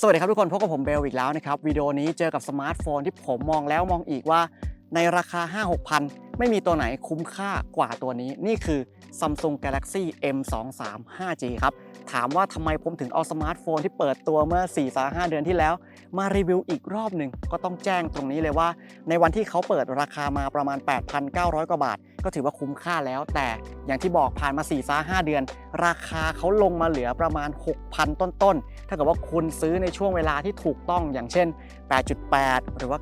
สวัสดีครับทุกคนพบกับผมเบลอีกแล้วนะครับวิดีโอนี้เจอกับสมาร์ทโฟนที่ผมมองแล้วมองอีกว่า ในราคา 5 6พันไม่มีตัวไหนคุ้มค่ากว่าตัวนี้ นี่คือ Samsung Galaxy M23 5G ครับ ถามว่าทำไมผมถึงเอาสมาร์ทโฟนที่เปิดตัวเมื่อ 4-5 เดือนที่แล้ว มารีวิวอีกรอบหนึ่งก็ต้องแจ้งตรงนี้เลยว่า ในวันที่เขาเปิดราคามาประมาณ 8,900 กว่าบาท ก็ถือว่าคุ้มค่าแล้ว แต่อย่างที่บอกผ่านมา4-5เดือน ราคาเขาลงมาเหลือประมาณ 6,000 ต้นๆ ถ้าเกิดว่าคุณซื้อในช่วงเวลาที่ถูกต้องอย่างเช่น 8.8 หรือว่า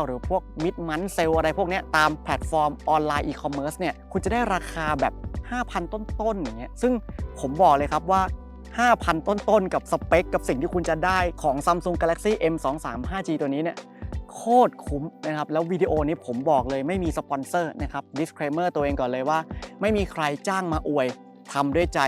9.9 หรือพวกมิดมันเซลอะไรพวกนี้ตามแพลตฟอร์มออนไลน์อีคอมเมิร์ซเนี่ยคุณจะได้ราคาแบบ 5,000 ต้นๆอย่างเงี้ยซึ่งผมบอกเลยครับว่า5,000 ต้นๆ กับสเปค กับสิ่งที่คุณจะได้ของ Samsung Galaxy M23 5G ตัวนี้เนี่ย โคตรคุ้มนะครับ แล้ววิดีโอนี้ผมบอกเลยไม่มีสปอนเซอร์นะครับ disclaimer ตัวเองก่อนเลยว่า ไม่มีใครจ้างมาอวยทำด้วยใจ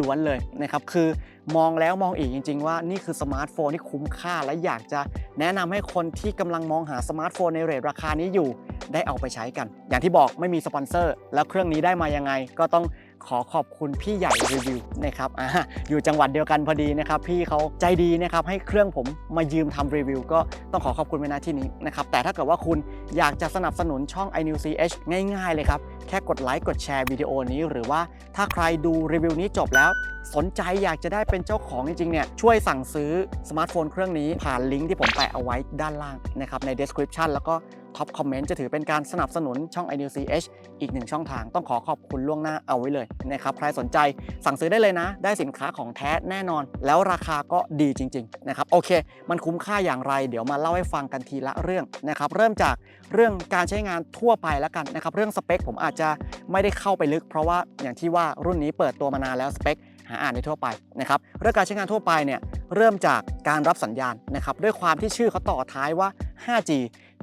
ล้วนๆเลยนะครับ คือมองแล้วมองอีกจริง ๆ ว่านี่คือสมาร์ทโฟนที่คุ้มค่า และอยากจะแนะนำให้คนที่กำลังมองหาสมาร์ทโฟนในเรทราคานี้อยู่ได้เอาไปใช้กัน อย่างที่บอกไม่มีสปอนเซอร์ แล้วเครื่องนี้ได้มายังไงก็ต้อง ขอขอบคุณพี่ใหญ่รีวิวนะครับออยู่จังหวัดเดียวกันพอดีนะครับ พี่เขาใจดีนะครับให้เครื่องผมมายืมทำรีวิว ก็ต้องขอขอบคุณไว้ณที่นี้นะครับ แต่ถ้าเกิดว่าคุณอยากจะสนับสนุนช่อง iNewCH ง่าย ๆ เลยครับ แค่กดไลค์กดแชร์วิดีโอนี้ หรือว่าถ้าใครดูรีวิวนี้จบแล้ว สนใจอยากจะได้เป็นเจ้าของจริงๆเนี่ยช่วยสั่งซื้อสมาร์ทโฟนเครื่องนี้ผ่านลิงก์ที่ผมแปะเอาไว้ด้านล่างนะครับใน description แล้วก็ท็อปคอมเมนต์จะถือเป็นการสนับสนุนช่อง iNewCH อีกหนึ่งช่องทางต้องขอขอบคุณล่วงหน้าเอาไว้เลยนะครับใครสนใจสั่งซื้อได้เลยนะ ได้สินค้าของแท้แน่นอน แล้วราคาก็ดีจริงๆนะครับโอเค มันคุ้มค่าอย่างไร เดี๋ยวมาเล่าให้ฟังกันทีละเรื่องนะครับเริ่มจากเรื่องการใช้งานทั่วไปแล้วกันนะครับเรื่องสเปคผมอาจจะไม่ได้เข้าไปลึก เพราะว่าอย่างที่ว่ารุ่นนี้เปิดตัวมานานแล้วสเปค หาอ่านได้ทั่วไปนะครับเรื่องการใช้งานทั่วไปเนี่ยเริ่มจากการรับสัญญาณนะครับด้วยความที่ชื่อเขาต่อท้ายว่า 5G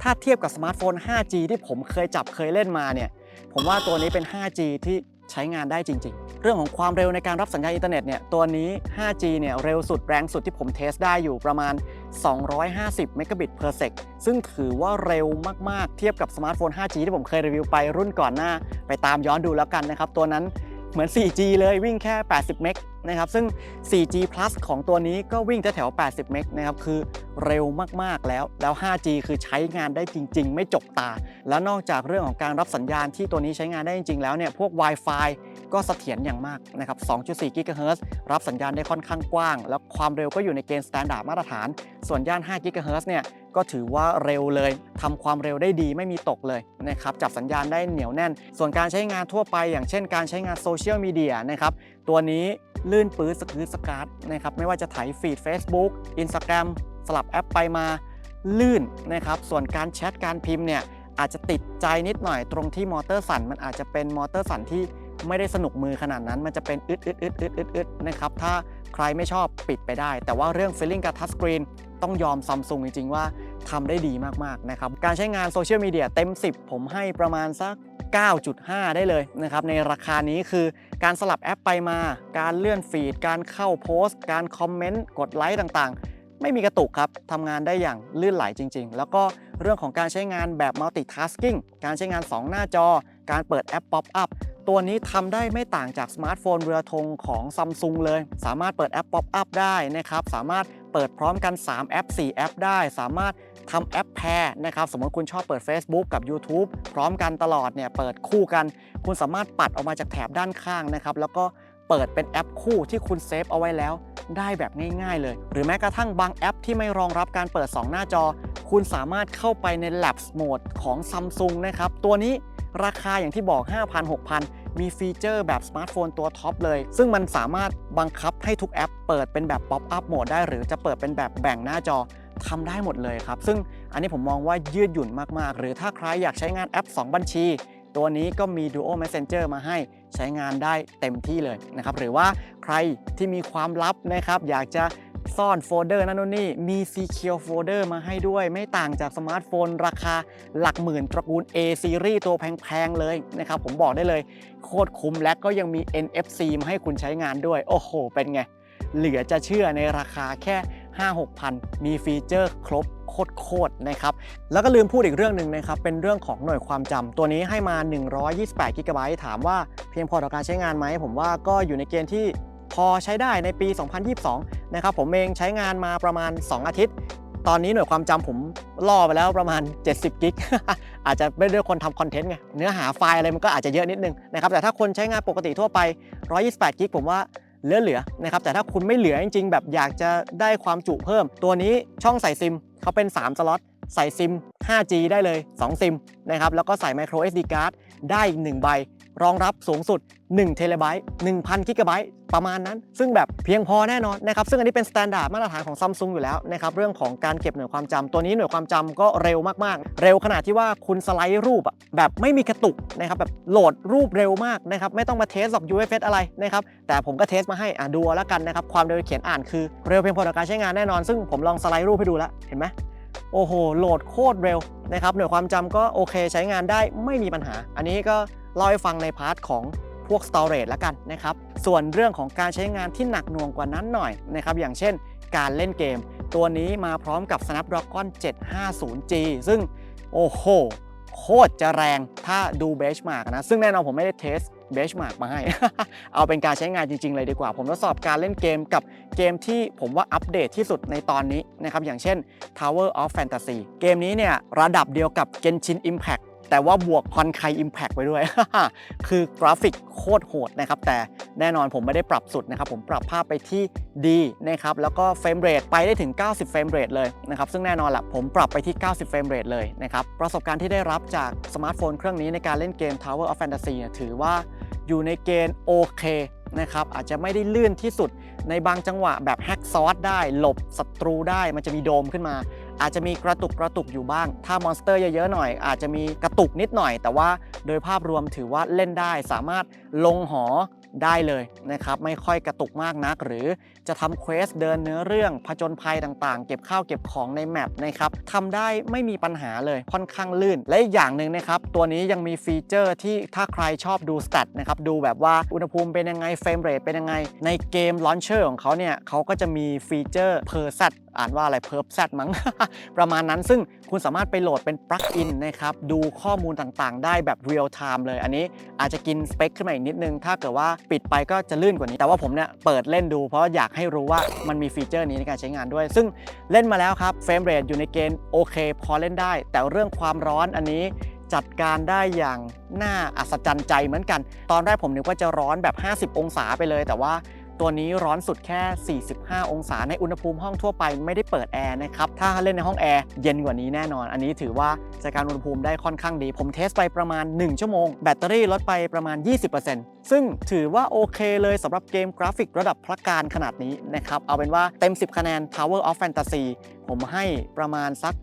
ถ้าเทียบกับสมาร์ทโฟน 5G ที่ผมเคยจับเคยเล่นมาเนี่ยผมว่าตัวนี้เป็น 5G ที่ใช้งานได้จริง ๆ เรื่องของความเร็วในการรับสัญญาณอินเทอร์เน็ตเนี่ยตัวนี้ 5G เนี่ยเร็วสุดแรงสุดที่ผมเทสได้อยู่ประมาณ 250 เมกะบิต per sec ซึ่งถือว่าเร็วมาก ๆ เทียบกับสมาร์ทโฟน 5G ที่ผมเคยรีวิวไปรุ่นก่อนหน้า ไปตามย้อนดูแล้วกันนะครับ ตัวนั้น เหมือน 4G เลยวิ่งแค่ 80 เมก นะครับซึ่ง 4G plus ของตัวนี้ก็วิ่งแถวๆ80 เมกนะครับคือเร็วมากๆแล้วแล้ว 5G คือใช้งานได้จริง ๆ ไม่จกตา แล้วนอกจากเรื่องของการรับสัญญาณที่ตัวนี้ใช้งานได้จริง ๆ แล้วเนี่ยพวก Wi-Fi ก็เสถียรอย่างมากนะครับ 2.4 GHz รับสัญญาณได้ค่อนข้างกว้าง แล้วความเร็วก็อยู่ในเกณฑ์ standard มาตรฐาน ส่วนย่าน 5 GHz เนี่ยก็ถือว่าเร็วเลยทำความเร็วได้ดีไม่มีตกเลยนะครับ จับสัญญาณได้เหนียวแน่น ส่วนการใช้งานทั่วไป อย่างเช่นการใช้งานโซเชียลมีเดียนะครับ ตัวนี้ ลื่นปื้ดสกืดสกาดนะครับไม่ว่าจะถ่ายฟีด Facebook Instagram สลับแอปไปมาลื่นนะครับส่วนการแชทการพิมพ์เนี่ยอาจจะติดใจนิดหน่อยตรงที่มอเตอร์สั่นมันอาจจะเป็นมอเตอร์สั่นที่ไม่ได้สนุกมือขนาดนั้น มันจะเป็นอึดอึดอึดอึดอึดอึดนะครับถ้าใครไม่ชอบปิดไปได้ แต่ว่าเรื่อง feeling กับทัชสกรีนต้องยอมซัมซุงจริง ๆ ว่าทำได้ดีมากๆนะครับการใช้งานโซเชียลมีเดียเต็ม 10 ผมให้ประมาณสัก 9.5 ได้เลยนะครับในราคานี้คือ การสลับแอปไปมา การเลื่อนฟีด การเข้าโพสต์ การคอมเมนต์ กดไลค์ต่างๆ ไม่มีกระตุกครับ ทำงานได้อย่างลื่นไหลจริง ๆ แล้วก็เรื่องของการใช้งานแบบ multitasking การใช้งาน 2 หน้าจอ การเปิดแอป pop up ตัวนี้ทำได้ไม่ต่างจากสมาร์ทโฟนเรือธงของ Samsung เลย สามารถเปิดแอป Pop Up ได้นะครับ สามารถเปิดพร้อมกัน 3 แอป 4 แอปได้ สามารถ ทำแอปแพร์นะครับสมมติคุณชอบเปิด Facebook กับ YouTube พร้อมกันตลอดเนี่ยเปิดคู่กัน คุณสามารถปัดออกมาจากแถบด้านข้างนะครับแล้วก็เปิดเป็นแอปคู่ที่คุณเซฟเอาไว้แล้ว ได้แบบง่ายๆเลย หรือแม้กระทั่งบางแอปที่ไม่รองรับการเปิด 2 หน้าจอ คุณสามารถเข้าไปใน Labs Mode ของ Samsung นะครับตัวนี้ราคาอย่างที่บอก 5,000 6,000 มีฟีเจอร์แบบสมาร์ทโฟนตัวท็อปเลย ซึ่งมันสามารถบังคับให้ทุกแอปเปิดเป็นแบบ Pop Up Mode ได้ หรือจะเปิดเป็นแบบแบ่งหน้าจอ ทำได้หมดเลยครับ ซึ่งอันนี้ผมมองว่ายืดหยุ่นมาก ๆ หรือถ้าใครอยากใช้งานแอป 2 บัญชี ตัวนี้ก็มี Duo Messenger มาให้ใช้งานได้เต็มที่เลยนะครับ หรือว่าใครที่มีความลับนะครับ อยากจะซ่อนโฟลเดอร์นั่นนู่นนี่ มี Secure Folder มาให้ด้วย ไม่ต่างจากสมาร์ทโฟน ราคาหลักหมื่นตระกูล A Series ตัวแพง ๆ เลยนะครับ ผมบอกได้เลย โคตรคุ้มและก็ยังมี NFC มาให้คุณใช้งานด้วย โอ้โห เป็นไง เหลือจะเชื่อในราคาแค่ 5-6พันมีฟีเจอร์ครบโคตรๆนะครับ แล้วก็ลืมพูดอีกเรื่องหนึ่งนะครับ เป็นเรื่องของหน่วยความจำตัวนี้ให้มา 128 g b ถามว่าเพียงพอต่อการใช้งานไหม ผมว่าก็อยู่ในเกณฑ์ที่พอใช้ได้ในปี 2022 นะครับ ผมเองใช้งานมาประมาณ 2 อาทิตย์ ตอนนี้หน่วยความจำผมล่อไปแล้วประมาณ 70 กิก อาจจะไม่ได้คนทำคอนเทนต์ไง เนื้อหาไฟล์อะไรมันก็อาจจะเยอะนิดนึงนะครับ แต่ถ้าคนใช้งานปกติทั่วไป 128 กิก ผมว่า เหลือๆนะครับแต่ถ้าคุณไม่เหลือจริงๆ แบบอยากจะได้ความจุเพิ่ม ตัวนี้ช่องใส่ซิมเขาเป็น 3 สล็อตใส่ซิม 5G ได้เลย 2 ซิมนะครับแล้วก็ใส่ micro SD card ได้อีก 1 ใบ รองรับสูงสุด1เทเลไบต์1,000กิกะไบต์ ประมาณนั้น ซึ่งแบบเพียงพอแน่นอนนะครับซึ่งอันนี้เป็นมาตรฐานมาตรฐานของซัมซุงอยู่แล้วนะครับเรื่องของการเก็บหน่วยความจำตัวนี้หน่วยความจำก็เร็วมากๆ เร็วขนาดที่ว่าคุณสไลด์รูปอะแบบไม่มีกระตุกนะครับแบบโหลดรูปเร็วมากนะครับไม่ต้องมาเทสหรอก UFS อะไรนะครับแต่ผมก็เทสมาให้อะดูแล้วกันนะครับความเร็วเขียนอ่านคือเร็วเพียงพอต่อการใช้งานแน่นอน ซึ่งผมลองสไลด์รูปให้ดูแล้วเห็นไหมโอ้โห โหลดโคตรเร็วนะครับหน่วยความจำก็โอเคใช้งานได้ไม่มีปัญหา อันนี้ก็เล่าให้ฟังในพาร์ทของ พวก storage ล้วกันนะครับ ส่วนเรื่องของการใช้งานที่หนักหน่วงกว่านั้นหน่อยนะครับอย่างเช่นการเล่นเกม ตัวนี้มาพร้อมกับ Snapdragon 750G ซึ่งโอ้โห โคตรจะแรงถ้าดูเบชมาร์กนะ ซึ่งแน่นอนผมไม่ได้เทสเบชมาร์กมาให้ เอาเป็นการใช้งานจริง ๆ เลยดีกว่า ผมทดสอบการเล่นเกมกับเกมที่ผมว่าอัปเดตที่สุดในตอนนี้นะครับ อย่างเช่น Tower of Fantasy เกมนี้เนี่ยระดับเดียวกับ Genshin Impact แต่ว่าบวกคอนไค Impact ไปด้วย คือกราฟิกโคตรโหดนะครับ แต่แน่นอนผมไม่ได้ปรับสุดนะครับ ผมปรับภาพไปที่ดีนะครับ แล้วก็เฟรมเรทไปได้ถึง 90 เฟรมเรทเลยนะครับ ซึ่งแน่นอนละผมปรับไปที่ 90 เฟรมเรทเลยนะครับ ประสบการณ์ที่ได้รับจากสมาร์ทโฟนเครื่องนี้ในการเล่นเกม Tower of Fantasy เนี่ยถือว่าอยู่ในเกณฑ์โอเค นะครับ อาจจะไม่ได้ลื่นที่สุดในบางจังหวะแบบแฮกซอสได้ หลบศัตรูได้มันจะมีโดมขึ้นมา อาจจะมีกระตุกกระตุกอยู่บ้าง ถ้ามอนสเตอร์เยอะๆหน่อย อาจจะมีกระตุกนิดหน่อย แต่ว่าโดยภาพรวมถือว่าเล่นได้สามารถลงหอได้เลยนะครับ ไม่ค่อยกระตุกมากนัก หรือ จะทำเควสเดินเนื้อเรื่องผจญภัยต่างๆ เก็บข้าวเก็บของในแมปนะครับทำได้ไม่มีปัญหาเลยค่อนข้างลื่น และอีกอย่างหนึ่งนะครับ ตัวนี้ยังมีฟีเจอร์ที่ถ้าใครชอบดูสแตทนะครับ ดูแบบว่าอุณหภูมิเป็นยังไงเฟรมเรทเป็นยังไง ในเกมลอนเชอร์ของเขาเนี่ยเขาก็จะมีฟีเจอร์ per set อ่านว่าอะไร per set มั้ง ประมาณนั้นซึ่งคุณสามารถไปโหลดเป็นปลั๊กอินนะครับ ดูข้อมูลต่างๆ ได้แบบเรียลไทม์เลย อันนี้อาจจะกินสเปคขึ้นมาอีกนิดนึง ถ้าเกิดว่าปิดไปก็จะลื่นกว่านี้ แต่ว่าผมเนี่ยเปิดเล่นดูเพราะอยากให้รู้ว่ามันมีฟีเจอร์นี้ในการใช้งานด้วย ซึ่งเล่นมาแล้วครับเฟรมเรทอยู่ในเกณฑ์โอเค พอเล่นได้ แต่เรื่องความร้อนอันนี้จัดการได้อย่างน่าอัศจรรย์ใจเหมือนกัน ตอนแรกผมนึกว่าจะร้อนแบบ 50 องศาไปเลย แต่ว่า ตัวนี้ร้อนสุดแค่ 45 องศาในอุณหภูมิห้องทั่วไปไม่ได้เปิดแอร์นะครับ ถ้าเล่นในห้องแอร์เย็นกว่านี้แน่นอน อันนี้ถือว่าจัดการอุณหภูมิได้ค่อนข้างดี ผมเทสไปประมาณ 1 ชั่วโมง แบตเตอรี่ลดไปประมาณ 20%ซึ่งถือว่าโอเคเลยสำหรับเกมกราฟิกระดับพระการขนาดนี้นะครับ เอาเป็นว่าเต็ม 10 คะแนน Tower of Fantasy ผมให้ประมาณสัก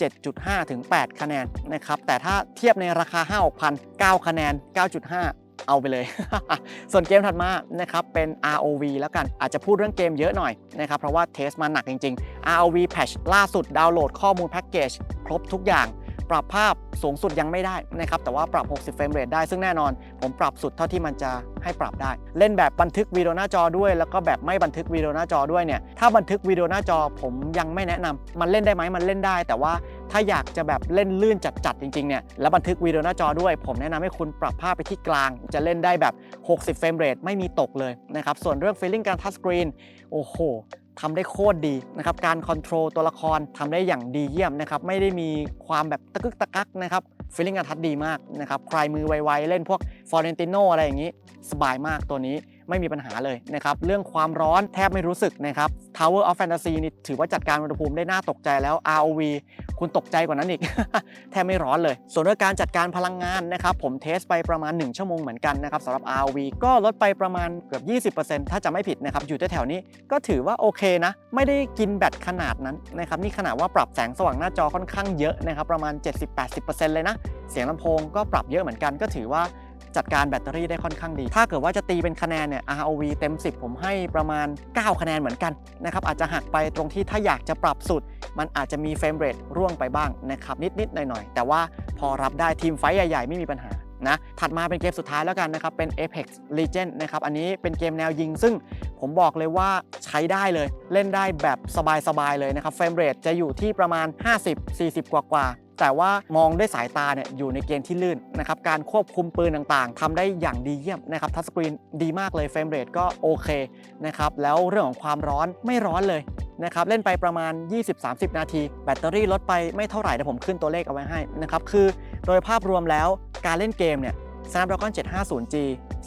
7.5 ถึง 8 คะแนนนะครับ แต่ถ้าเทียบในราคา 5 6 0 0 9 คะแนน 9.5 เอาไปเลย ส่วนเกมถัดมานะครับเป็น ROV แล้วกันอาจจะพูดเรื่องเกมเยอะหน่อยนะครับเพราะว่าเทสมาหนักจริง ๆ ROV patch ล่าสุดดาวน์โหลดข้อมูลแพ็กเกจครบทุกอย่าง ปรับภาพสูงสุดยังไม่ได้นะครับแต่ว่าปรับ 60 เฟรมเรทได้ซึ่งแน่นอน ผมปรับสุดเท่าที่มันจะให้ปรับได้ เล่นแบบบันทึกวิดีโอหน้าจอด้วย แล้วก็แบบไม่บันทึกวิดีโอหน้าจอด้วยเนี่ยถ้าบันทึกวิดีโอหน้าจอผมยังไม่แนะนำมันเล่นได้ไหมมันเล่นได้ แต่ว่าถ้าอยากจะแบบเล่นลื่นจัดๆจริงๆเนี่ยแล้วบันทึกวิดีโอหน้าจอด้วย ผมแนะนำให้คุณปรับภาพไปที่กลาง จะเล่นได้แบบ 60 เฟรมเรทไม่มีตกเลยนะครับส่วนเรื่อง feeling การทัชสกรีนโอ้โห ทำได้โคตรดีนะครับ การคอนโทรลตัวละครทำได้อย่างดีเยี่ยมนะครับ ไม่ได้มีความแบบตะกึกตะกักนะครับฟีลลิ่งการทัดดีมากนะครับ ใครมือไวๆ เล่นพวกฟอร์เรนติโนอะไรอย่างนี้ สบายมากตัวนี้ ไม่มีปัญหาเลยนะครับเรื่องความร้อนแทบไม่รู้สึกนะครับ Tower of Fantasy นี่ถือว่าจัดการอุณหภูมิได้น่าตกใจแล้ว ROV คุณตกใจกว่านั้นอีก แทบไม่ร้อนเลย ส่วนเรื่องการจัดการพลังงานนะครับผมเทสไปประมาณ 1 ชั่วโมงเหมือนกันนะครับสำหรับ ROV ก็ลดไปประมาณเกือบ 20%ถ้าจะไม่ผิดนะครับอยู่แถวๆนี้ก็ถือว่าโอเคนะ ไม่ได้กินแบตขนาดนั้นนะครับนี่ขนาดว่าปรับแสงสว่างหน้าจอค่อนข้างเยอะนะครับประมาณ 70-80%เลยนะเสียงลำโพงก็ปรับเยอะเหมือนกันก็ถือว่า จัดการแบตเตอรี่ได้ค่อนข้างดี ถ้าเกิดว่าจะตีเป็นคะแนนเนี่ย ROV เต็ม 10 ผมให้ประมาณ 9 คะแนนเหมือนกันนะครับอาจจะหักไปตรงที่ถ้าอยากจะปรับสุด มันอาจจะมีเฟรมเรทร่วงไปบ้างนะครับนิดๆหน่อยๆ แต่ว่าพอรับได้ทีมไฟใหญ่ๆ ไม่มีปัญหานะถัดมาเป็นเกมสุดท้ายแล้วกันนะครับ เป็น Apex Legend นะครับ อันนี้เป็นเกมแนวยิง ซึ่งผมบอกเลยว่าใช้ได้เลย เล่นได้แบบสบาย ๆ เลยนะครับ เฟรมเรทจะอยู่ที่ประมาณ 50 40 กว่าๆ แต่ว่ามองด้วยสายตาเนี่ยอยู่ในเกณฑ์ที่ลื่นนะครับการควบคุมปืนต่างๆทำได้อย่างดีเยี่ยมนะครับทัชสกรีนดีมากเลยเฟรมเรทก็โอเคนะครับแล้วเรื่องของความร้อนไม่ร้อนเลยนะครับเล่นไปประมาณ 20-30 นาที แบตเตอรี่ลดไปไม่เท่าไหร่เดี๋ยวผมขึ้นตัวเลขเอาไว้ให้นะครับคือโดยภาพรวมแล้วการเล่นเกมเนี่ย Snapdragon 750G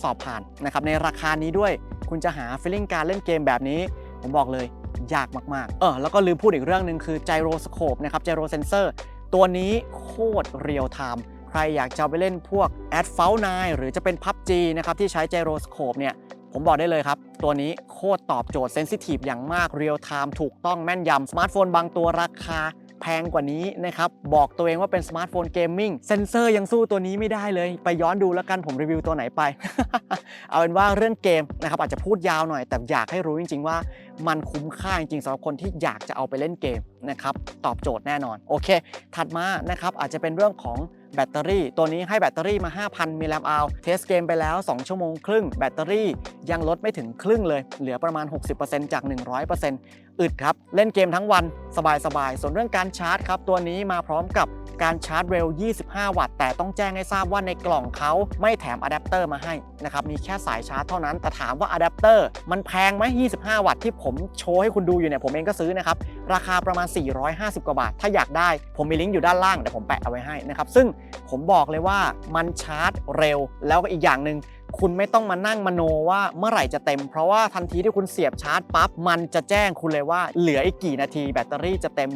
สอบผ่านนะครับในราคานี้ด้วยคุณจะหา feeling การเล่นเกมแบบนี้ ผมบอกเลยยากมาก ๆ เออแล้วก็ลืมพูดอีกเรื่องหนึ่งคือ gyroscope นะครับ gyro sensor ตัวนี้โคตรเรียลไทม์ใครอยากจะไปเล่นพวก a d f a l 9หรือจะเป็น PUBG นะครับที่ใช้ gyroscope เนี่ยผมบอกได้เลยครับ ตัวนี้โคตรตอบโจทย์เซนซิทีฟอย่างมากเรียลไทม์ถูกต้องแม่นยำสมาร์ทโฟนบางตัวราคา พงกว่านี้นะครับ บอกตัวเองว่าเป็นสมาร์ทโฟนเกมมิ่งเซนเซอร์ยังสู้ตัวนี้ไม่ได้เลย ไปย้อนดูแล้วกันผมรีวิวตัวไหนไป เอาเป็นว่าเรื่องเกมนะครับอาจจะพูดยาวหน่อย แต่อยากให้รู้จริง ๆ ว่ามันคุ้มค่าจริงๆสำหรับคนที่อยากจะเอาไปเล่นเกมนะครับตอบโจทย์แน่นอนโอเค ถัดมานะครับอาจจะเป็นเรื่องของ แบตเตอรี่ ตัวนี้ให้แบตเตอรี่มา 5,000 มิลลิแอมป์อัลเทสเกมไปแล้ว 2 ชั่วโมงครึ่ง แบตเตอรี่ยังลดไม่ถึงครึ่งเลย เหลือประมาณ 60%จาก 100%อึดครับ เล่นเกมทั้งวันสบายๆ ส่วนเรื่องการชาร์จครับ ตัวนี้มาพร้อมกับ การชาร์จเร็ว 25 วัตต์ แต่ต้องแจ้งให้ทราบว่าในกล่องเขาไม่แถมอะแดปเตอร์มาให้นะครับ มีแค่สายชาร์จเท่านั้น แต่ถามว่าอะแดปเตอร์มันแพงไหม25 วัตต์ที่ผมโชว์ให้คุณดูอยู่เนี่ย ผมเองก็ซื้อนะครับ ราคาประมาณ 450 กว่าบาท ถ้าอยากได้ผมมีลิงก์อยู่ด้านล่างเดี๋ยวผมแปะเอาไว้ให้นะครับ ซึ่งผมบอกเลยว่ามันชาร์จเร็ว แล้วก็อีกอย่างหนึ่ง คุณไม่ต้องมานั่งมโนว่าเมื่อไหร่จะเต็ม เพราะว่าทันทีที่คุณเสียบชาร์จปั๊บมันจะแจ้งคุณเลยว่าเหลืออีกกี่นาทีแบตเตอรี่จะเต็ม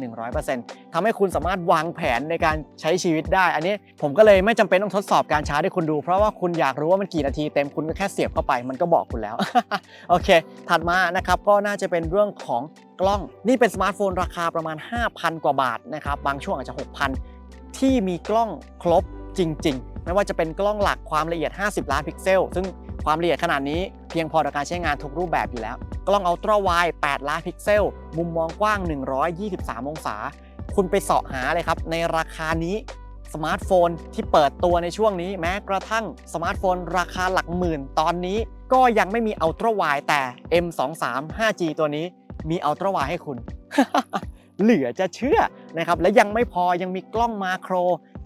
100%ทำให้คุณสามารถวางแผนในการใช้ชีวิตได้ อันนี้ผมก็เลยไม่จำเป็นต้องทดสอบการชาร์จให้คุณดู เพราะว่าคุณอยากรู้ว่ามันกี่นาทีเต็มคุณก็แค่เสียบเข้าไปมันก็บอกคุณแล้วโอเค ถัดมานะครับก็น่าจะเป็นเรื่องของกล้อง นี่เป็นสมาร์ทโฟนราคาประมาณ 5,000 กว่าบาทนะครับบางช่วงอาจจะ 6,000 ที่มีกล้องครบจริง ๆ ไม่ว่าจะเป็นกล้องหลักความละเอียด 50 ล้านพิกเซล ซึ่งความละเอียดขนาดนี้เพียงพอต่อการใช้งานทุกรูปแบบอยู่แล้ว กล้องอัลตร้าไวด์8ล้านพิกเซล มุมมองกว้าง 123 องศา คุณไปเสาะหาเลยครับ ในราคานี้สมาร์ทโฟนที่เปิดตัวในช่วงนี้แม้กระทั่งสมาร์ทโฟนราคาหลักหมื่นตอนนี้ ก็ยังไม่มีอัลตร้าไวด์แต่ M23 5G ตัวนี้มีอัลตร้าไวด์ให้คุณ เหลือจะเชื่อนะครับและยังไม่พอยังมีกล้องมาโคร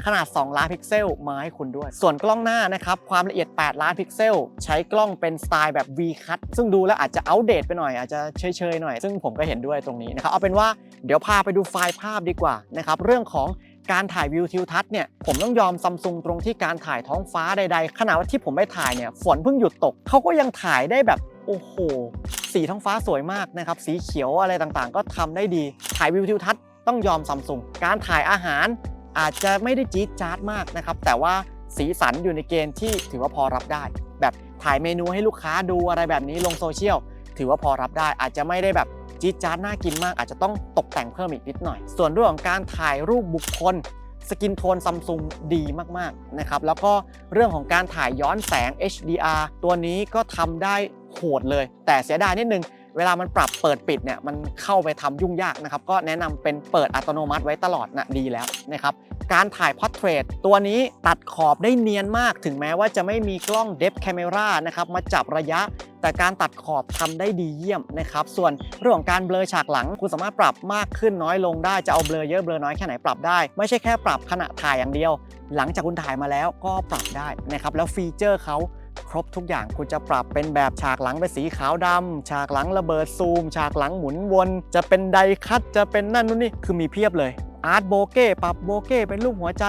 ขนาด 2 ล้านพิกเซลมาให้คุณด้วย ส่วนกล้องหน้านะครับ ความละเอียด 8 ล้านพิกเซล ใช้กล้องเป็นสไตล์แบบ V cut ซึ่งดูแล้วอาจจะอัปเดตไปหน่อย อาจจะเฉยๆหน่อย ซึ่งผมก็เห็นด้วยตรงนี้นะครับ เอาเป็นว่าเดี๋ยวพาไปดูไฟล์ภาพดีกว่านะครับ เรื่องของการถ่ายวิวทิวทัศน์เนี่ยผมต้องยอมซัมซุงตรงที่การถ่ายท้องฟ้าใดๆ ขณะที่ผมไปถ่ายเนี่ยฝนเพิ่งหยุดตกเขาก็ยังถ่ายได้แบบโอ้โห สีท้องฟ้าสวยมากนะครับ สีเขียวอะไรต่างๆ ก็ทำได้ดี ถ่ายวิวทิวทัศน์ต้องยอมซัมซุง การถ่ายอาหาร อาจจะไม่ได้จี๊ดจ๊าดมากนะครับ แต่ว่าสีสันอยู่ในเกณฑ์ที่ถือว่าพอรับได้ แบบถ่ายเมนูให้ลูกค้าดูอะไรแบบนี้ลงโซเชียลถือว่าพอรับได้ อาจจะไม่ได้แบบจี๊ดจ๊าดน่ากินมาก อาจจะต้องตกแต่งเพิ่มอีกนิดหน่อย ส่วนเรื่องของการถ่ายรูปบุคคลสกินโทนซัมซุงดีมากๆนะครับแล้วก็เรื่องของการถ่ายย้อนแสง HDR ตัวนี้ก็ทำได้โหดเลย แต่เสียดายนิดนึง เวลามันปรับเปิดปิดเนี่ยมันเข้าไปทำยุ่งยากนะครับก็แนะนำเป็นเปิดอัตโนมัติไว้ตลอดนะดีแล้วนะครับการถ่ายพอ r t เทรตตัวนี้ตัดขอบได้เนียนมาก ถึงแม้ว่าจะไม่มีกล้อง Depth Camera นะครับมาจับระยะแต่การตัดขอบทำได้ดีเยี่ยมนะครับ ส่วนเรื่องของการเบลอฉากหลัง คุณสามารถปรับมากขึ้นน้อยลงได้ จะเอาเบลอเยอะเบลอน้อยแค่ไหนปรับได้ ไม่ใช่แค่ปรับขณะถ่ายอย่างเดียว หลังจากคุณถ่ายมาแล้วก็ปรับได้นะครับ แล้วฟีเจอร์เขา รบทุกอย่างคุณจะปรับเป็นแบบฉากหลังเป็นสีขาวดำฉากหลังระเบิดซูม ฉากหลังหมุนวน จะเป็นไดคัตจะเป็นนั่นนู่นนี่คือมีเพียบเลยอาร์ตโบเก้ปรับโบเก้เป็นรูปหัวใจ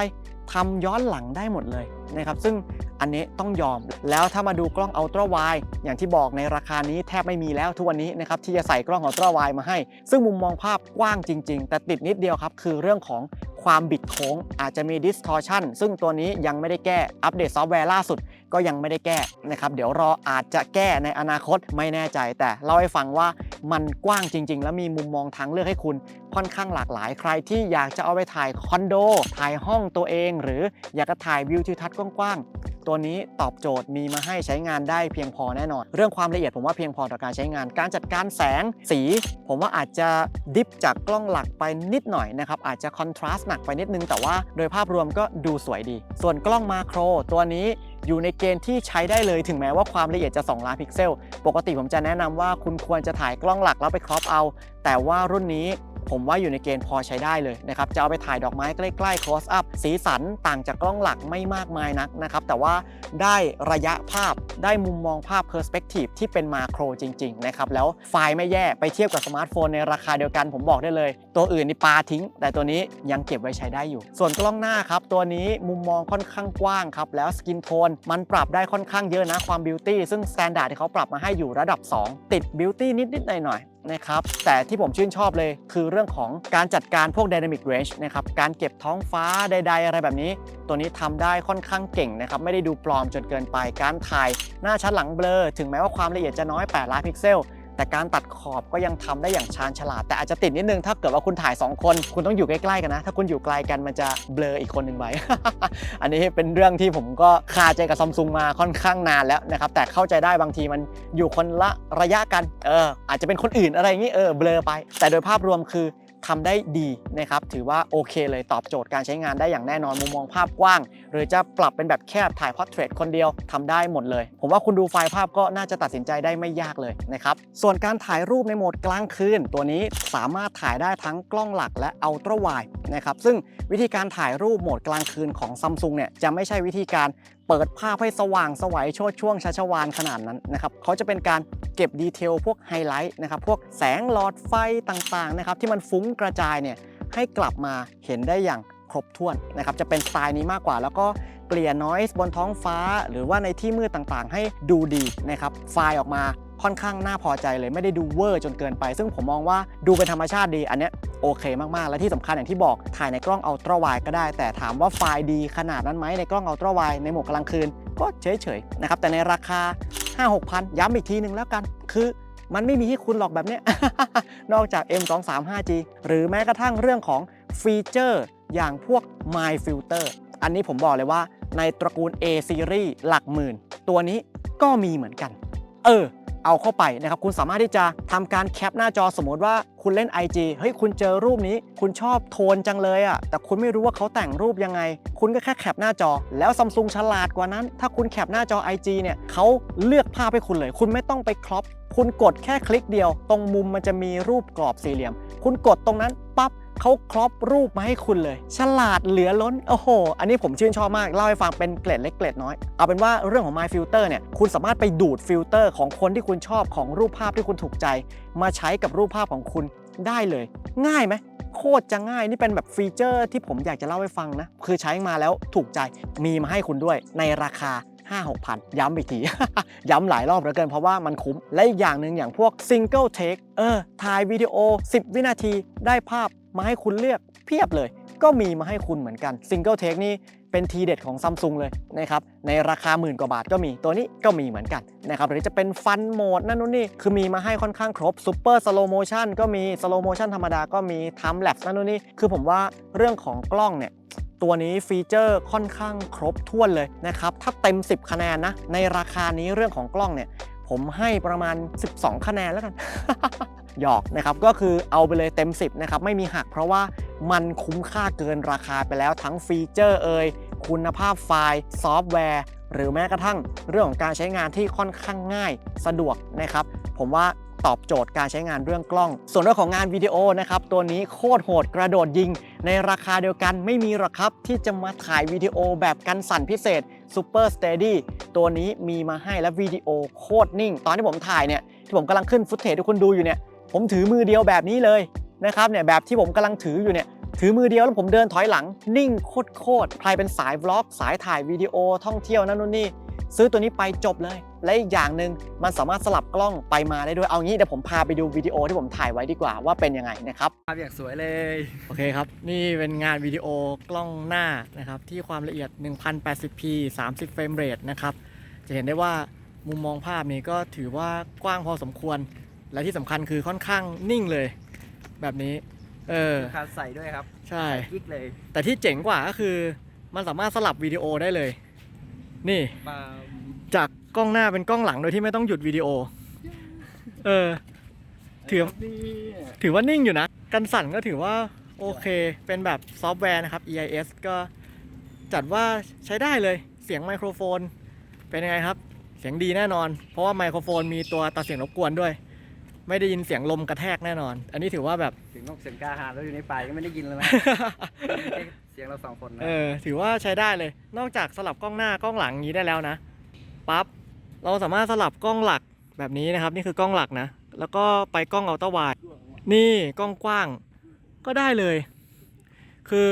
ทำย้อนหลังได้หมดเลยนะครับซึ่งอันนี้ต้องยอมแล้วถ้ามาดูกล้องอัลตร้าไวอย่างที่บอกในราคานี้แทบไม่มีแล้วทุกวันนี้นะครับที่จะใส่กล้องอัลตร้าไวมาให้ ซึ่งมุมมองภาพกว้างจริง ๆ แต่ติดนิดเดียวครับ คือเรื่องของความบิดโค้งอาจจะมี distortion ซึ่งตัวนี้ยังไม่ได้แก้อัปเดตซอฟต์แวร์ล่าสุด ก็ยังไม่ได้แก้นะครับ เดี๋ยวรออาจจะแก้ในอนาคตไม่แน่ใจ แต่เล่าให้ฟังว่ามันกว้างจริง ๆ แล้วมีมุมมองทางเลือกให้คุณค่อนข้างหลากหลาย ใครที่อยากจะเอาไปถ่ายคอนโด ถ่ายห้องตัวเอง หรืออยากจะถ่ายวิวทิวทัศน์กว้างๆ ตัวนี้ตอบโจทย์มีมาให้ใช้งานได้เพียงพอแน่นอน เรื่องความละเอียดผมว่าเพียงพอต่อการใช้งาน การจัดการแสงสี ผมว่าอาจจะดิฟจากกล้องหลักไปนิดหน่อยนะครับ อาจจะคอนทราสต์หนักไปนิดนึง แต่ว่าโดยภาพรวมก็ดูสวยดี ส่วนกล้องมาโครตัวนี้ อยู่ในเกณฑ์ที่ใช้ได้เลยถึงแม้ว่าความละเอียดจะ 2 ล้านพิกเซล ปกติผมจะแนะนำว่าคุณควรจะถ่ายกล้องหลักแล้วไปครอปเอา แต่ว่ารุ่นนี้ ผมว่าอยู่ในเกณฑ์พอใช้ได้เลยนะครับ จะเอาไปถ่ายดอกไม้ใกล้ๆ close up สีสันต่างจากกล้องหลักไม่มากมายนักนะครับ แต่ว่าได้ระยะภาพได้มุมมองภาพ perspective ที่เป็นมาโครจริง ๆ นะครับ แล้วไฟล์ไม่แย่ไปเทียบกับสมาร์ทโฟนในราคาเดียวกันผมบอกได้เลย ตัวอื่นนี่ปาทิ้ง แต่ตัวนี้ยังเก็บไว้ใช้ได้อยู่ ส่วนกล้องหน้าครับ ตัวนี้มุมมองค่อนข้างกว้างครับ แล้วสกินโทนมันปรับได้ค่อนข้างเยอะนะความบิวตี้ซึ่งสแตนดาร์ดที่เขาปรับมาให้อยู่ระดับ 2 ติดบิวตี้นิดๆหน่อยๆ นะครับ แต่ที่ผมชื่นชอบเลยคือเรื่องของการจัดการพวก Dynamic Range นะครับ การเก็บท้องฟ้าใด ๆ อะไรแบบนี้ ตัวนี้ทำได้ค่อนข้างเก่งนะครับ ไม่ได้ดูปลอมจนเกินไป การถ่ายหน้าชัดหลังเบลอ ถึงแม้ว่าความละเอียดจะน้อย 8 ล้านพิกเซล แต่การตัดขอบก็ยังทำได้อย่างชาญฉลาด แต่อาจจะติดนิดนึงถ้าเกิดว่าคุณถ่าย 2 คน คุณต้องอยู่ใกล้ๆกันนะ ถ้าคุณอยู่ไกลกันมันจะเบลออีกคนหนึ่งไปอันนี้เป็นเรื่องที่ผมก็คาใจกับซัมซุงมาค่อนข้างนานแล้วนะครับ แต่เข้าใจได้บางทีมันอยู่คนละระยะกัน เออ อาจจะเป็นคนอื่นอะไรอย่างนี้ เออ เบลอไป แต่โดยภาพรวมคือ ทำได้ดีนะครับถือว่าโอเคเลยตอบโจทย์การใช้งานได้อย่างแน่นอนมุมมองภาพกว้าง หรือจะปรับเป็นแบบแคบถ่ายพอร์เทรตคนเดียวทำได้หมดเลย ผมว่าคุณดูไฟล์ภาพก็น่าจะตัดสินใจได้ไม่ยากเลยนะครับส่วนการถ่ายรูปในโหมดกลางคืน ตัวนี้สามารถถ่ายได้ทั้งกล้องหลักและอัลตร้าไวนะครับซึ่งวิธีการถ่ายรูปโหมดกลางคืนของซัมซุงเนี่ยจะไม่ใช่วิธีการ เปิดภาพให้สว่างสวัยโชดช่วงชัชวานขนาดนั้นนะครับเขาจะเป็นการเก็บดีเทลพวกไฮไลท์นะครับพวกแสงหลอดไฟต่างๆนะครับที่มันฟุ้งกระจายเนี่ยให้กลับมาเห็นได้อย่างครบถ้วนนะครับจะเป็นสไตล์นี้มากกว่าแล้วก็ เกลี่ยนอยส์บนท้องฟ้า หรือว่าในที่มืดต่างๆ ให้ดูดีนะครับไฟล์ออกมาค่อนข้างน่าพอใจเลยไม่ได้ดูเวอร์จนเกินไป ซึ่งผมมองว่าดูเป็นธรรมชาติดีอันเนี้ยโอเคมากๆ และที่สำคัญอย่างที่บอกถ่ายในกล้องอัลตร้าไวก็ได้ แต่ถามว่าไฟล์ดีขนาดนั้นไหมในกล้องอัลตร้าไวในโหมดกลางคืน ก็เฉยๆนะครับแต่ในราคา 5 6พันย้ำอีกทีหนึ่งแล้วกัน คือมันไม่มีให้คุณหรอกแบบเนี้ยนอกจาก M235G หรือแม้กระทั่งเรื่องของฟีเจอร์อย่างพวก My Filter อันนี้ผมบอกเลยว่าในตระกูล A Series หลักหมื่น ตัวนี้ก็มีเหมือนกัน เออ เอาเข้าไปนะครับ คุณสามารถที่จะทำการแคปหน้าจอสมมติว่าคุณเล่น IG เฮ้ยคุณเจอรูปนี้ คุณชอบโทนจังเลยอะ่ะแต่คุณไม่รู้ว่าเขาแต่งรูปยังไง คุณก็แค่แคปหน้าจอ แล้วซัมซุงฉลาดกว่านั้น ถ้าคุณแคปหน้าจอ IG เนี่ยเขาเลือกภาพให้คุณเลย คุณไม่ต้องไปครอปคุณกดแค่คลิกเดียว ตรงมุมมันจะมีรูปกรอบสี่เหลี่ยม คุณกดตรงนั้นปั๊บ เขาครอปรูปมาให้คุณเลย ฉลาดเหลือล้น โอ้โห อันนี้ผมชื่นชอบมาก เล่าให้ฟังเป็นเกล็ดเล็กเกล็ดน้อย เอาเป็นว่าเรื่องของ My Filter เนี่ย คุณสามารถไปดูดฟิลเตอร์ของคนที่คุณชอบของรูปภาพที่คุณถูกใจ มาใช้กับรูปภาพของคุณได้เลย ง่ายไหมโคตรจะง่ายนี่เป็นแบบฟีเจอร์ที่ผมอยากจะเล่าให้ฟังนะ คือใช้มาแล้วถูกใจมีมาให้คุณด้วยในราคา5 6พันย้ำอีกที ย้ำหลายรอบเหลือเกินเพราะว่ามันคุ้ม และอีกอย่างหนึ่งอย่างพวก Single Take เออถ่ายวิดีโอ 10 วินาทีได้ภาพ มาให้คุณเลือกเพียบเลย ก็มีมาให้คุณเหมือนกัน Single Take นี่เป็นทีเด็ดของซัมซุงเลยนะครับในราคาหมื่นกว่าบาทก็มีตัวนี้ก็มีเหมือนกันนะครับหรือจะเป็นฟันโหมดนั่นนู่นนี่คือมีมาให้ค่อนข้างครบ Super Slow Motion ก็มี Slow Motion ธรรมดาก็มี Time Lapse นั่นนู่นนี่คือผมว่าเรื่องของกล้องเนี่ยตัวนี้ฟีเจอร์ค่อนข้างครบถ้วนเลยนะครับถ้าเต็ม 10 คะแนนนะในราคานี้เรื่องของกล้องเนี่ยผมให้ประมาณ 12 คะแนนแล้วกัน หยอกนะครับก็คือเอาไปเลยเต็ม 10นะครับไม่มีหักเพราะว่ามันคุ้มค่าเกินราคาไปแล้วทั้งฟีเจอร์เอ่ยคุณภาพไฟล์ซอฟต์แวร์ หรือแม้กระทั่งเรื่องของการใช้งานที่ค่อนข้างง่ายสะดวกนะครับผมว่าตอบโจทย์การใช้งานเรื่องกล้อง ส่วนเรื่องของงานวิดีโอนะครับตัวนี้โคตรโหดกระโดดยิง ในราคาเดียวกันไม่มีหรอกครับ ที่จะมาถ่ายวิดีโอแบบกันสั่นพิเศษ Super Steady ตัวนี้มีมาให้และวิดีโอโคตรนิ่ง ตอนที่ผมถ่ายเนี่ยที่ผมกำลังขึ้นฟุตเทจที่คุณดูอยู่เนี่ย ผมถือมือเดียวแบบนี้เลยนะครับเนี่ยแบบที่ผมกำลังถืออยู่เนี่ยถือมือเดียวแล้วผมเดินถอยหลัง นิ่งโคตรๆใครเป็นสายบล็อก สายถ่ายวิดีโอท่องเที่ยวนั่นนู่นนี่ซื้อตัวนี้ไปจบเลย และอีกอย่างหนึ่งมันสามารถสลับกล้องไปมาได้ด้วยเอางี้เดี๋ยวผมพาไปดูวิดีโอที่ผมถ่ายไว้ดีกว่าว่าเป็นยังไงนะครับภาพอย่างสวยเลยโอเคครับ นี่เป็นงานวิดีโอกล้องหน้านะครับที่ความละเอียด 1080p 30เฟรมเรทนะครับจะเห็นได้ว่ามุมมองภาพนี้ก็ถือว่ากว้างพอสมควร และที่สำคัญคือค่อนข้างนิ่งเลย แบบนี้ เออคาใส่ด้วยครับใช่กิ๊กเลยแต่ที่เจ๋งกว่าก็คือ มันสามารถสลับวิดีโอได้เลย นี่มาจากกล้องหน้าเป็นกล้องหลังโดยที่ไม่ต้องหยุดวิดีโอ เออ ถือนี่ถือว่านิ่งอยู่นะ กันสั่นก็ถือว่าโอเค เป็นแบบซอฟต์แวร์นะครับ EIS ก็จัดว่าใช้ได้เลย เสียงไมโครโฟน เป็นยังไงครับ เสียงดีแน่นอน เพราะว่าไมโครโฟนมีตัวตัดเสียงรบกวนด้วย ไม่ได้ยินเสียงลมกระแทกแน่นอน อันนี้ถือว่าแบบ ถึงนกเสียงกาหาเราอยู่ในป่ายังไม่ได้ยินเลยนะเสียงเราสองคนนะ เออ ถือว่าใช้ได้เลย นอกจากสลับกล้องหน้ากล้องหลังอย่างนี้ได้แล้วนะ ปั๊บ เราสามารถสลับกล้องหลักแบบนี้นะครับ นี่คือกล้องหลักนะ แล้วก็ไปกล้องอัลตร้าไวด์นี่กล้องกว้างก็ได้เลย คือ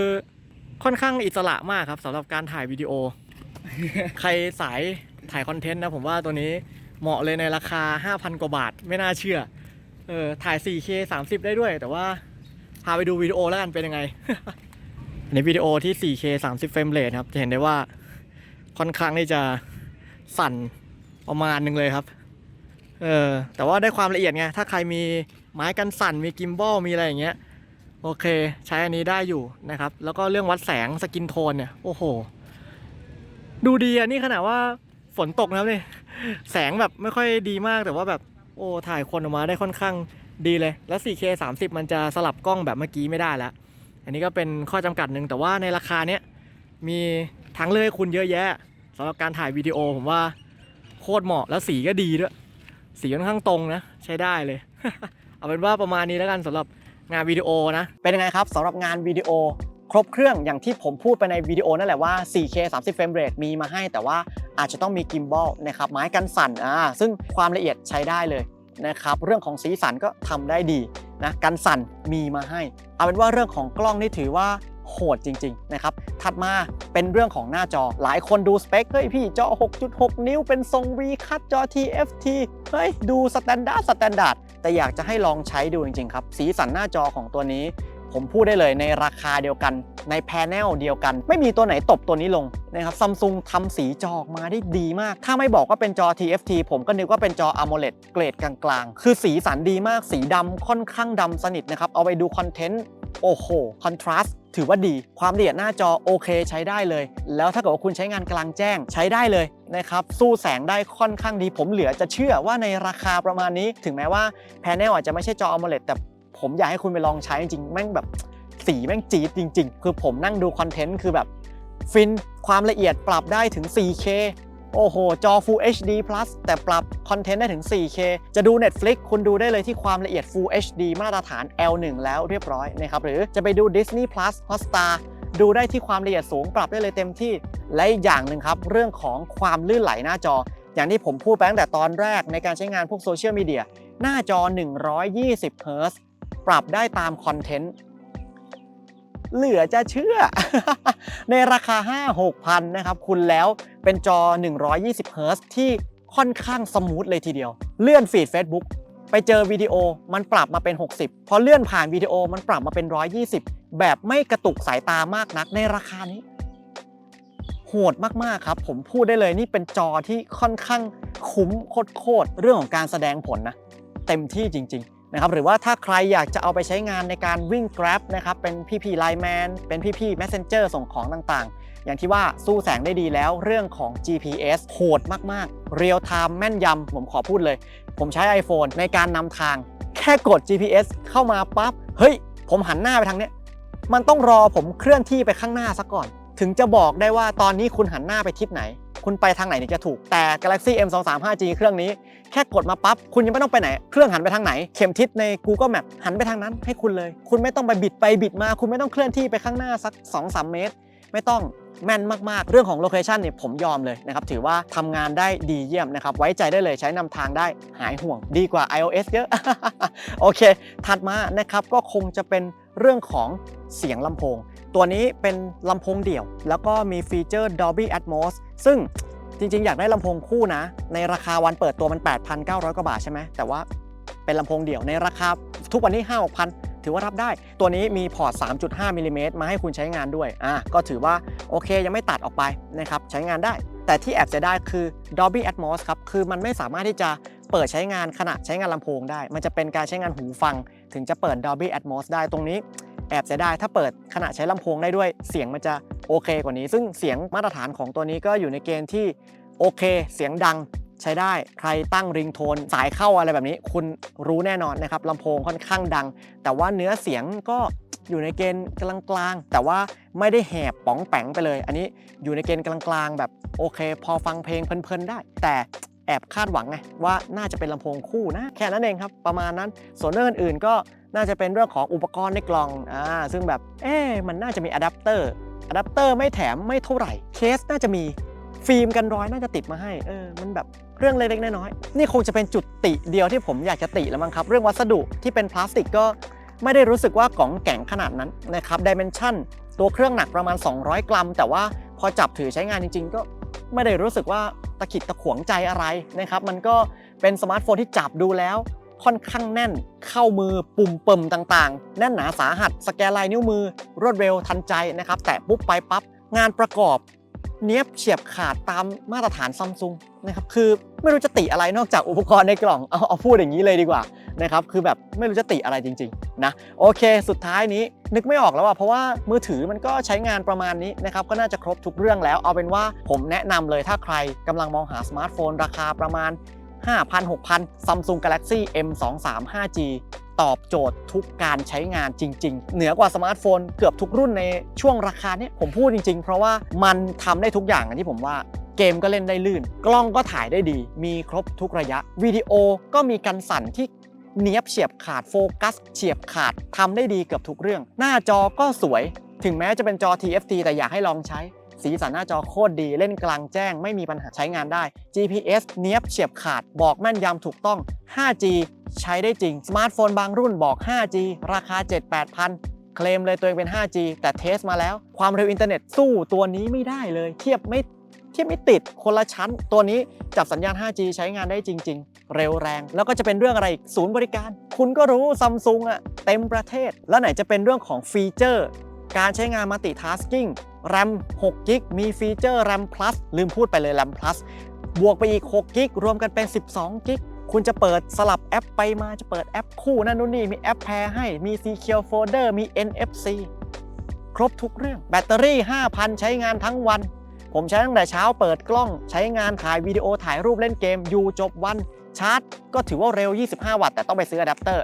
ค่อนข้างอิสระมากครับสำหรับการถ่ายวิดีโอ ใครสายถ่ายคอนเทนต์นะผมว่าตัวนี้เหมาะเลยในราคา 5,000 กว่าบาท ไม่น่าเชื่อ เออถ่าย 4K 30 ได้ด้วย แต่ว่าพาไปดูวิดีโอแล้วกันเป็นยังไง ในวิดีโอที่ 4K 30 เฟรมเรทครับ จะเห็นได้ว่าค่อนข้างที่จะสั่นประมาณหนึ่งเลยครับ เออ แต่ว่าได้ความละเอียดไง ถ้าใครมีไม้กันสั่น มีกิมบอล มีอะไรอย่างเงี้ย โอเค ใช้อันนี้ได้อยู่นะครับ แล้วก็เรื่องวัดแสงสกินโทนเนี่ย โอ้โห ดูดีอะ นี่ขนาดว่าฝนตกนะครับนี่ แสงแบบไม่ค่อยดีมากแต่ว่าแบบ โอ้ถ่ายคนออกมาได้ค่อนข้างดีเลย แล้ว 4K 30 มันจะสลับกล้องแบบเมื่อกี้ไม่ได้แล้ว อันนี้ก็เป็นข้อจำกัดหนึ่งแต่ว่าในราคาเนี้ยมีทางเลือกให้คุณเยอะแยะสำหรับการถ่ายวิดีโอผมว่าโคตรเหมาะแล้วสีก็ดีด้วย สีค่อนข้างตรงนะ ใช้ได้เลย เอาเป็นว่าประมาณนี้แล้วกันสำหรับงานวิดีโอนะ เป็นยังไงครับสำหรับงานวิดีโอครบเครื่องอย่างที่ผมพูดไปในวิดีโอนั่นแหละว่า 4K 30 เฟรมเรทมีมาให้แต่ว่า อาจจะต้องมีกิมบอลนะครับไม้กันสั่นอ่าซึ่งความละเอียดใช้ได้เลยนะครับเรื่องของสีสันก็ทำได้ดีนะกันสั่นมีมาให้ เอาเป็นว่าเรื่องของกล้องนี่ถือว่าโหดจริงๆนะครับถัดมาเป็นเรื่องของหน้าจอหลายคนดูสเปคเฮ้ยพี่จอ 6.6 นิ้วเป็นทรง V คัดจอ TFT เฮ้ยดูสแตนดาร์ดสแตนดาร์ดแต่อยากจะให้ลองใช้ดูจริงๆครับ สีสันหน้าจอของตัวนี้ ผมพูดได้เลยในราคาเดียวกัน ในแพนเนลเดียวกัน ไม่มีตัวไหนตบตัวนี้ลงนะครับซัมซุงทำสีจอออกมาได้ดีมาก ถ้าไม่บอกว่าเป็นจอ TFT ผมก็นึกว่าเป็นจอ AMOLED เกรดกลางๆ คือสีสันดีมากสีดำค่อนข้างดำสนิทนะครับ เอาไปดูคอนเทนต์ โอ้โห คอนทราสต์ถือว่าดีความละเอียดหน้าจอโอเคใช้ได้เลย แล้วถ้าเกิดว่าคุณใช้งานกลางแจ้งใช้ได้เลยนะครับสู้แสงได้ค่อนข้างดีผมเหลือจะเชื่อว่าในราคาประมาณนี้ ถึงแม้ว่าแพนเนลอาจจะไม่ใช่จอ AMOLED แต่ ผมอยากให้คุณไปลองใช้จริงแม่งแบบสีแม่งจี๊ดจริง ๆ คือผมนั่งดูคอนเทนต์คือแบบ ฟินความละเอียดปรับได้ถึง 4K โอ้โห จอ Full HD Plus แต่ปรับคอนเทนต์ได้ถึง 4K จะดู Netflix คุณดูได้เลยที่ความละเอียด Full HD มาตรฐาน L1 แล้วเรียบร้อยนะครับ หรือจะไปดู Disney Plus Hotstar ดูได้ที่ความละเอียดสูงปรับได้เลยเต็มที่ และอีกอย่างหนึ่งครับ เรื่องของความลื่นไหลหน้าจอ อย่างที่ผมพูดไปตั้งแต่ตอนแรกในการใช้งานพวกโซเชียลมีเดียหน้าจอ 120 Hz ปรับได้ตามคอนเทนต์ เหลือจะเชื่อ ในราคา 5 6พันนะครับ คุณแล้วเป็นจอ 120 Hz ที่ค่อนข้างสมูทเลยทีเดียว เลื่อนฟีด Facebook ไปเจอวิดีโอมันปรับมาเป็น 60 พอเลื่อนผ่านวิดีโอมันปรับมาเป็น 120 แบบไม่กระตุกสายตามากนักในราคานี้ โหดมากๆครับ ผมพูดได้เลยนี่เป็นจอที่ค่อนข้างคุ้มโคตรๆเรื่องของการแสดงผลนะ เต็มที่จริง ๆ นะครับหรือว่าถ้าใครอยากจะเอาไปใช้งานในการวิ่ง Grab นะครับเป็นพี่ๆ Line Man เป็นพี่ๆ Messenger ส่งของต่างๆ อย่างที่ว่าสู้แสงได้ดีแล้วเรื่องของ GPS โหดมากๆ Real Time แม่นยำผมขอพูดเลย ผมใช้ iPhone ในการนำทาง แค่กด GPS เข้ามาปั๊บ เฮ้ย ผมหันหน้าไปทางเนี้ยมันต้องรอผมเคลื่อนที่ไปข้างหน้าซะก่อน ถึงจะบอกได้ว่าตอนนี้คุณหันหน้าไปทิศไหน คุณไปทางไหนถึงจะถูก แต่ Galaxy M23 5G เครื่องนี้แค่กดมาปั๊บคุณยังไม่ต้องไปไหน เครื่องหันไปทางไหน เข็มทิศใน Google Map หันไปทางนั้นให้คุณเลย คุณไม่ต้องไปบิดไปบิดมา คุณไม่ต้องเคลื่อนที่ไปข้างหน้าสัก 2-3 เมตร ไม่ต้องแม่นมาก ๆ เรื่องของโลเคชันเนี่ยผมยอมเลยนะครับ ถือว่าทำงานได้ดีเยี่ยมนะครับ ไว้ใจได้เลยใช้นำทางได้หายห่วงดีกว่า iOS เยอะ โอเค ถัดมานะครับก็คงจะเป็น เรื่องของเสียงลำโพง ตัวนี้เป็นลำโพงเดี่ยว แล้วก็มีฟีเจอร์ Dolby Atmos ซึ่งจริงๆ อยากได้ลำโพงคู่นะ ในราคาวันเปิดตัวมัน 8,900 กว่าบาทใช่ไหม แต่ว่าเป็นลำโพงเดี่ยวในราคาทุกวันนี้ 5 6,000 ถือว่ารับได้ ตัวนี้มีพอร์ต 3.5มิลลิเมตรมาให้คุณใช้งานด้วย อะ ก็ถือว่าโอเคยังไม่ตัดออกไปนะครับ ใช้งานได้ แต่ที่แอบเสียดายคือ Dolby Atmos ครับ คือมันไม่สามารถที่จะเปิดใช้งานขณะใช้งานลำโพงได้ มันจะเป็นการใช้งานหูฟัง ถึงจะเปิด Dolby Atmos ได้ตรงนี้แอบเสียดายถ้าเปิดขณะใช้ลำโพงได้ด้วยเสียงมันจะโอเคกว่านี้ ซึ่งเสียงมาตรฐานของตัวนี้ก็อยู่ในเกณฑ์ที่โอเค เสียงดังใช้ได้ใครตั้งริงโทนสายเข้าอะไรแบบนี้ คุณรู้แน่นอนนะครับลำโพงค่อนข้างดัง แต่ว่าเนื้อเสียงก็อยู่ในเกณฑ์กลางๆ แต่ว่าไม่ได้แหบป๋องแปงไปเลย อันนี้อยู่ในเกณฑ์กลางๆ แบบโอเค พอฟังเพลงเพลินๆได้ แต่ แอบคาดหวังไงว่าน่าจะเป็นลำโพงคู่นะ แค่นั้นเองครับ ประมาณนั้น ส่วนเรื่องอื่นๆก็น่าจะเป็นเรื่องของอุปกรณ์ในกล่องอ่าซึ่งแบบเอ๊ะมันน่าจะมีอะแดปเตอร์อะแดปเตอร์ไม่แถมไม่เท่าไหร่เคสน่าจะมีฟิล์มกันรอยน่าจะติดมาให้เออมันแบบเรื่องเล็กๆน้อยๆนี่คงจะเป็นจุดติเดียวที่ผมอยากจะติแล้วมั้งครับ เรื่องวัสดุที่เป็นพลาสติกก็ไม่ได้รู้สึกว่ากล่องแก่งขนาดนั้นนะครับดิเมนชันตัวเครื่องหนักประมาณ 200 กรัม แต่ว่า อจับถือใช้งานจริง ๆ ก็ไม่ได้รู้สึกว่าตะขิดตะขวงใจอะไรนะครับ มันก็เป็นสมาร์ทโฟนที่จับดูแล้ว ค่อนข้างแน่นเข้ามือปุ่มเปิ่มต่างๆ แน่นหนาสาหัส สแกนลายนิ้วมือ รวดเร็วทันใจนะครับ แตะปุ๊บไปปั๊บงานประกอบ เนี้ยบเฉียบขาดตามมาตรฐานซัมซุงนะครับคือ ไม่รู้จะติอะไรนอกจากอุปกรณ์ในกล่องเอาเอาพูดอย่างนี้เลยดีกว่านะครับคือแบบไม่รู้จะติอะไรจริงๆนะโอเค สุดท้ายนี้นึกไม่ออกแล้วอะเพราะว่ามือถือมันก็ใช้งานประมาณนี้นะครับก็น่าจะครบทุกเรื่องแล้ว เอาเป็นว่าผมแนะนำเลยถ้าใครกำลังมองหาสมาร์ทโฟน ราคาประมาณ 5,000 6,000 Samsung Galaxy M23 5G ตอบโจทย์ทุกการใช้งานจริง ๆ เหนือกว่าสมาร์ทโฟนเกือบทุกรุ่นในช่วงราคาเนี้ยผมพูดจริง ๆ เพราะว่ามันทำได้ทุกอย่างอย่างที่ผมว่า เกมก็เล่นได้ลื่น กล้องก็ถ่ายได้ดี มีครบทุกระยะ วิดีโอก็มีกันสั่นที่เนียบเฉียบขาดโฟกัส เฉียบขาดทำได้ดีเกือบทุกเรื่อง หน้าจอก็สวย ถึงแม้จะเป็นจอ TFT แต่อยากให้ลองใช้ สีสันหน้าจอโคตรดีเล่นกลางแจ้งไม่มีปัญหาใช้งานได้ GPS เนียบเฉียบขาดบอกแม่นยำถูกต้อง 5G ใช้ได้จริง สมาร์ทโฟนบางรุ่นบอก 5G ราคา 7-8พันเคลมเลยตัวเองเป็น 5G แต่เทสมาแล้ว ความเร็วอินเทอร์เน็ตสู้ตัวนี้ไม่ได้เลย เทียบไม่ ทียบไม่ติดคนละชั้น ตัวนี้จับสัญญาณ 5G ใช้งานได้จริง ๆ เร็วแรง แล้วก็จะเป็นเรื่องอะไรอีกศูนย์บริการ คุณก็รู้ซัมซุงอะเต็มประเทศ แล้วไหนจะเป็นเรื่องของฟีเจอร์ การใช้งานมัลติทัสกิ้ง RAM 6 g b มีฟีเจอร์ RAM Plus ลืมพูดไปเลย RAM Plus บวกไปอีก6 g b รวมกันเป็น 12 g b คุณจะเปิดสลับแอปไปมาจะเปิดแอปคู่นั่นนู่นนี่มีแอปแพรให้มี Secure Folder มี NFC ครบทุกเรื่อง แบตเตอรี่ 5,000 ใช้งานทั้งวัน ผมใช้ตั้งแต่เช้าเปิดกล้อง ใช้งานถ่ายวิดีโอถ่ายรูปเล่นเกมอยู่จบวันชาร์จ ก็ถือว่าเร็ว 25 วัตต์แต่ต้องไปซื้ออะแดปเตอร์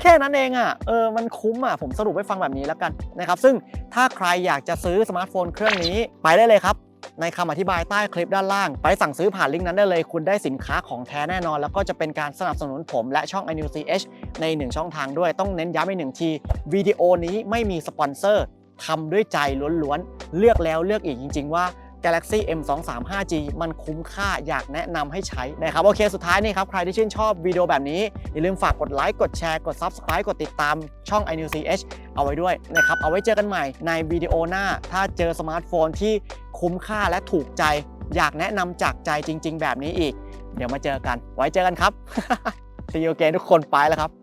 แค่นั้นเองอะ เออ มันคุ้มอะ ผมสรุปให้ฟังแบบนี้แล้วกันนะครับ ซึ่งถ้าใครอยากจะซื้อสมาร์ทโฟนเครื่องนี้ไปได้เลยครับ ในคำอธิบายใต้คลิปด้านล่าง ไปสั่งซื้อผ่านลิงก์นั้นได้เลย คุณได้สินค้าของแท้แน่นอน แล้วก็จะเป็นการสนับสนุนผมและช่อง i n e w CH ในหนึ่งช่องทางด้วย ต้องเน้นย้ำอีกหนึ่งที วิดีโอนี้ไม่มีสปอนเซอร์ ทำด้วยใจล้วนๆ เลือกแล้วเลือกอีกจริง ๆ ว่า Galaxy M23 5G มันคุ้มค่าอยากแนะนำให้ใช้นะครับ โอเค สุดท้ายนี่ครับ ใครที่ชื่นชอบวิดีโอแบบนี้ อย่าลืมฝากกดไลค์กดแชร์กด Subscribe กดติดตามช่อง i n e w CH เอาไว้ด้วยนะครับ เอาไว้เจอกันใหม่ในวิดีโอหน้า ถ้าเจอสมาร์ทโฟนที่คุ้มค่าและถูกใจ อยากแนะนำจากใจจริง ๆ แบบนี้อีก เดี๋ยวมาเจอกัน ไว้เจอกันครับ See you again ทุกคนไปแล้วครับ